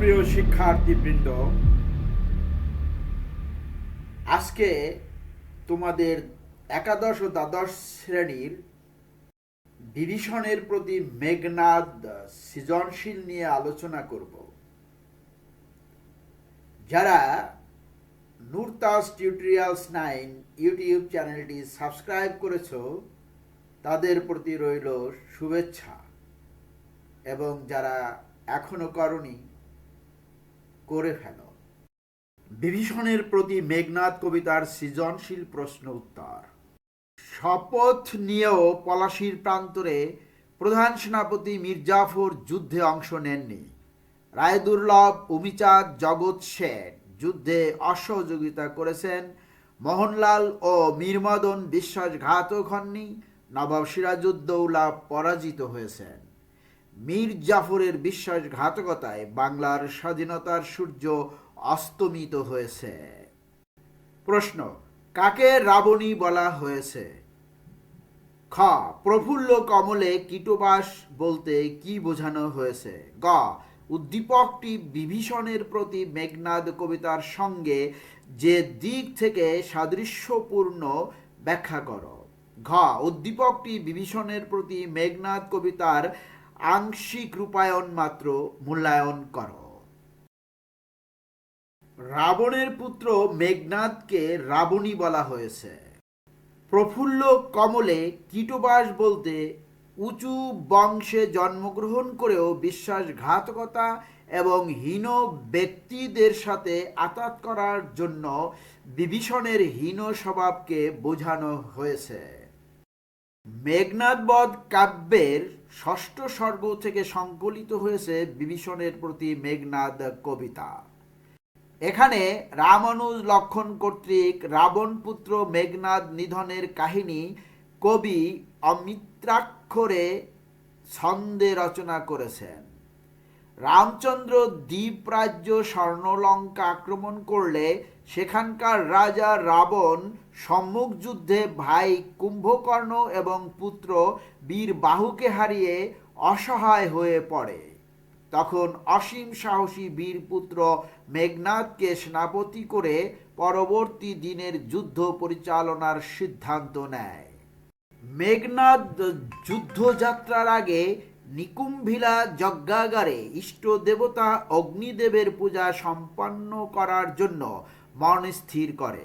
সুপ্রিয় শিক্ষার্থীবৃন্দ, আজকে তোমাদের একাদশ ও দ্বাদশ শ্রেণির ডিভিশনের প্রতি মেঘনাদ সৃজনশীল নিয়ে আলোচনা করব। যারা নুরতাস টিউটোরিয়ালস নাইন ইউটিউব চ্যানেলটি সাবস্ক্রাইব করেছ, তাদের প্রতি রইল শুভেচ্ছা। এবং যারা এখনও করনি করে ফেল। বিভীষণের প্রতি মেঘনাদ কবিতার সৃজনশীল প্রশ্ন উত্তর। শপথ নিয়েও পলাশির প্রান্তরে প্রধান সেনাপতি মির্জাফর যুদ্ধে অংশ নেননি। রায়দুর্লভ, উমিচাঁদ, জগৎ সেন যুদ্ধে অসহযোগিতা করেছেন মোহনলাল ও মীরমদন বিশ্বাসঘাতক হননি। নবাব সিরাজউদ্দৌলা পরাজিত হয়েছেন। মীর জাফরের বিশ্বাসঘাতকতায় বাংলার স্বাধীনতার সূর্য অস্তমিত হয়েছে। প্রশ্ন, কাকে রাবণী বলা হয়েছে? খ, প্রফুল্ল কমলে কীটবাস বলতে কি বোঝানো হয়েছে? গ, উদ্দীপকটি বিভীষণের প্রতি মেঘনাদ কবিতার সঙ্গে যে দিক থেকে সাদৃশ্যপূর্ণ ব্যাখ্যা করো। ঘ, উদ্দীপকটি বিভীষণের প্রতি মেঘনাদ কবিতার আংশিক রূপায়ণ মাত্র মূল্যায়ন করো। রাবণের পুত্র মেঘনাদকে রাবণী বলা হয়েছে। প্রফুল্ল কমলে কীটবাস বলতে উঁচু বংশে জন্মগ্রহণ করেও বিশ্বাসঘাতকতা এবং হীন ব্যক্তিদের সাথে আতাত করার জন্য বিভীষণের হীন স্বভাবকে বোঝানো হয়েছে। মেঘনাদবধ কাব্যের ষষ্ঠ স্বর্গ থেকে সংকলিত হয়েছে বিভীষণের প্রতি মেঘনাদ কবিতা। এখানে রামানুজ লক্ষণ কর্তৃক রাবণ পুত্র মেঘনাদ নিধনের কাহিনী কবি অমিত্রাক্ষরে ছন্দে রচনা করেছেন। রামচন্দ্র দ্বীপরাজ্য স্বর্ণলঙ্কা আক্রমণ করলে সেখানকার রাজা রাবণ সম্মুখ যুদ্ধে ভাই কুম্ভকর্ণ এবং পুত্র বীর বাহুকে হারিয়ে অসহায় হয়ে পড়ে। তখন অসীম সাহসী বীরপুত্র মেঘনাথকে সেনাপতি করে পরবর্তী দিনের যুদ্ধ পরিচালনার সিদ্ধান্ত নেয়। মেঘনাদ যুদ্ধযাত্রার আগে নিকুম্ভিলা যজ্ঞাগারে ইষ্ট দেবতা অগ্নিদেবের পূজা সম্পন্ন করার জন্য মন স্থির করে।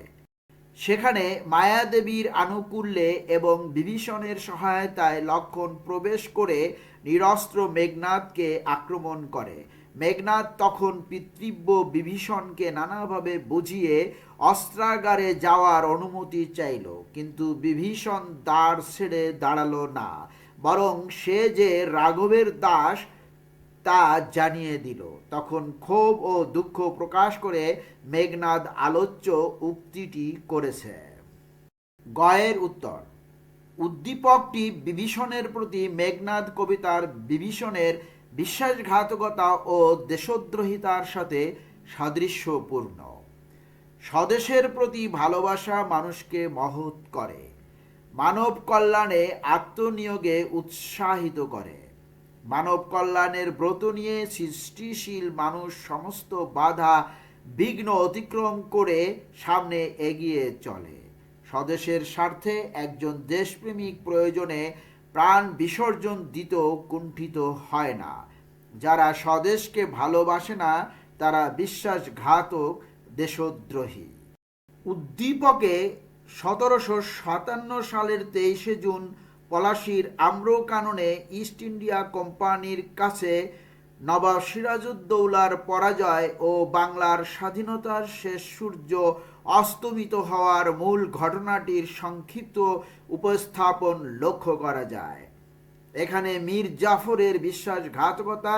সেখানে মায়াদেবীর আনুকূল্যে এবং বিভীষণের সহায়তায় লক্ষণ প্রবেশ করে নিরস্ত্র মেঘনাথকে আক্রমণ করে। মেঘনাথ তখন পিতৃব্য বিভীষণকে নানাভাবে বুঝিয়ে অস্ত্রাগারে যাওয়ার অনুমতি চাইল, কিন্তু বিভীষণ দ্বার ছেড়ে দাঁড়াল না। বরং সে যে রাঘবের দাস, তা জানিয়ে দিল। তখন ক্ষোভ ও দুঃখ প্রকাশ করে মেঘনাদ আলোচ্য উক্তিটি করেছে। গয়ের উত্তর, উদ্দীপকটি বিভীষণের প্রতি মেঘনাদ কবিতার বিভীষণের বিশ্বাসঘাতকতা ও দেশদ্রোহিতার সাথে সাদৃশ্যপূর্ণ। স্বদেশের প্রতি ভালোবাসা মানুষকে মহৎ করে। মানব কল্যাণে আত্মনিয়োগে উৎসাহিত করে। মানব কল্যাণের ব্রত নিয়ে সৃষ্টিশীল মানুষ সমস্ত বাধা বিঘ্ন অতিক্রম করে সামনে এগিয়ে চলে। স্বদেশের স্বার্থে একজন দেশপ্রেমিক প্রয়োজনে প্রাণ বিসর্জন দিতেও কুণ্ঠিত হয় না। যারা স্বদেশকে ভালোবাসে না, তারা বিশ্বাসঘাতক, দেশদ্রোহী। উদ্দীপকে সতেরোশো সাতান্ন সালের তেইশে জুন পলাশির আম্রকাননে ইস্ট ইন্ডিয়া কোম্পানির কাছে নবাব সিরাজউদ্দৌলার পরাজয় ও বাংলার স্বাধীনতার শেষ সূর্য অস্তমিত হওয়ার মূল ঘটনাটির সংক্ষিপ্ত উপস্থাপন লক্ষ্য করা যায়। এখানে মীর জাফরের বিশ্বাসঘাতকতা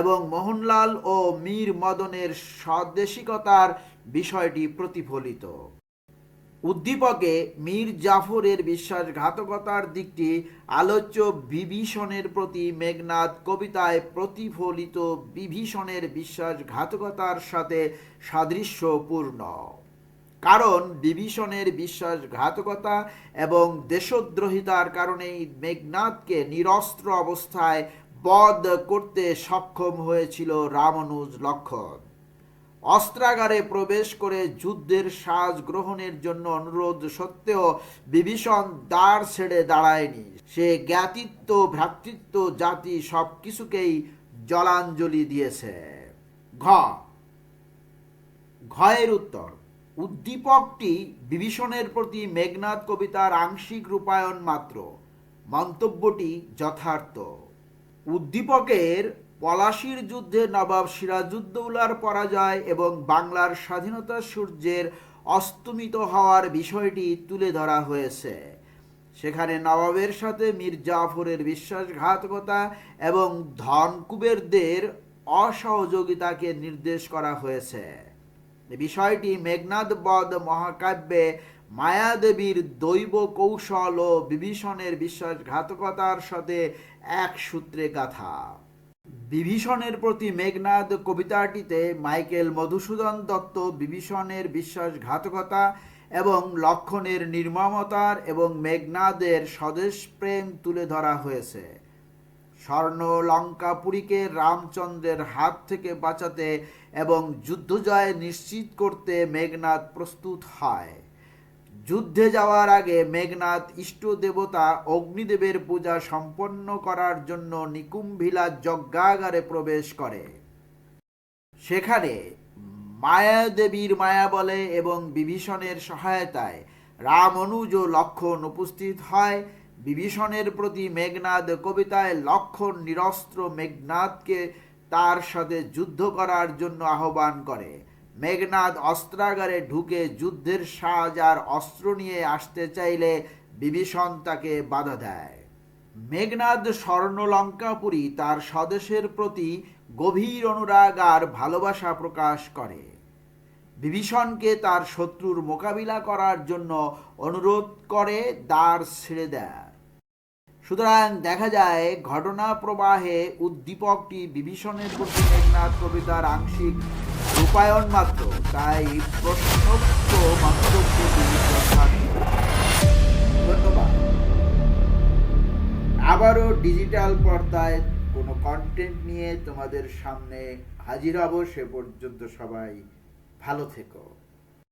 এবং মোহনলাল ও মীর মদনের স্বদেশিকতার বিষয়টি প্রতিফলিত। উদ্দীপকে মীর জাফরের বিশ্বাসঘাতকতার দিকটি আলোচ্য বিভীষণের প্রতি মেঘনাদ কবিতায় প্রতিফলিত বিভীষণের বিশ্বাসঘাতকতার সাথে সাদৃশ্যপূর্ণ। কারণ বিভীষণের বিশ্বাসঘাতকতা এবং দেশদ্রোহিতার কারণেই মেঘনাদকে নিরস্ত্র অবস্থায় বধ করতে সক্ষম হয়েছিল রামানুজ লক্ষণ। অস্ত্রাগারে প্রবেশ করে যুদ্ধের সাজ গ্রহণের জন্য অনুরোধ সত্ত্বেও বিভীষণ দ্বার ছেড়ে দাঁড়ায়নি। সে জ্ঞাতিত্ব, ভ্রাতৃত্ব জাতি সব কিছুকেই জলাঞ্জলি দিয়েছে। ঘ। ঘয়ের উত্তর। উদ্দীপকটি বিভীষণের প্রতি মেঘনাদ কবিতার আংশিক রূপায়ণ মাত্র। মন্তব্যটি যথার্থ। উদ্দীপকের পলাশির যুদ্ধে নবাব সিরাজউদ্দৌলার পরাজয় এবং বাংলার স্বাধীনতা সূর্যের অস্তমিত হওয়ার বিষয়টি তুলে ধরা হয়েছে। সেখানে নবাবের সাথে মীর জাফরের বিশ্বাসঘাতকতা এবং ধনকুবেরদের অসহযোগিতাকে নির্দেশ করা হয়েছে। বিষয়টি মেঘনাদ বধ মহাকাব্যে মায়াদেবীর দৈব কৌশল ও বিভীষণের বিশ্বাসঘাতকতার সাথে এক সূত্রে গাথা। বিভীষণের প্রতি মেঘনাদ কবিতাটিতে মাইকেল মধুসূদন দত্ত বিভীষণের বিশ্বাসঘাতকতা এবং লক্ষণের নির্মমতার এবং মেঘনাদের স্বদেশ প্রেম তুলে ধরা হয়েছে। স্বর্ণ লঙ্কাপুরীকে রামচন্দ্রের হাত থেকে বাঁচাতে এবং যুদ্ধজয় নিশ্চিত করতে মেঘনাদ প্রস্তুত হয়। যুদ্ধে যাওয়ার আগে মেঘনাদ ইষ্ট দেবতা অগ্নিদেবের পূজা সম্পন্ন করার জন্য নিকুম্ভিলা যজ্ঞাগারে প্রবেশ করে। সেখানে মায়াদেবীর মায়া বলে এবং বিভীষণের সহায়তায় রাম অনুজ ও লক্ষণ উপস্থিত হয়। বিভীষণের প্রতি মেঘনাদ কবিতায় লক্ষণ নিরস্ত্র মেঘনাদকে তার সাথে যুদ্ধ করার জন্য আহ্বান করে। মেঘনাদ অস্ত্রাগারে ঢুকে যুদ্ধের সাজ আর অস্ত্র নিয়ে আসতে চাইলে বিভীষণ তাকে বাধা দেয়। মেঘনাদ স্বর্ণলঙ্কাপুরী তার স্বদেশের প্রতি গভীর অনুরাগ আর ভালোবাসা প্রকাশ করে। বিভীষণকে তার শত্রুর মোকাবিলা করার জন্য অনুরোধ করে দ্বার ছেড়ে দেয়। সুতরাং দেখা যায়, ঘটনা প্রবাহে উদ্দীপকটি বিভীষণের প্রতি মেঘনাথ কবিতার আংশিক রূপায়ণ মাত্র। তাই প্রশ্নোক্ত মন্তব্যটি যথার্থ। ধন্যবাদ। আবারও ডিজিটাল পর্দায় কোনো কন্টেন্ট নিয়ে তোমাদের সামনে হাজির হব। সে পর্যন্ত সবাই ভালো থেকো।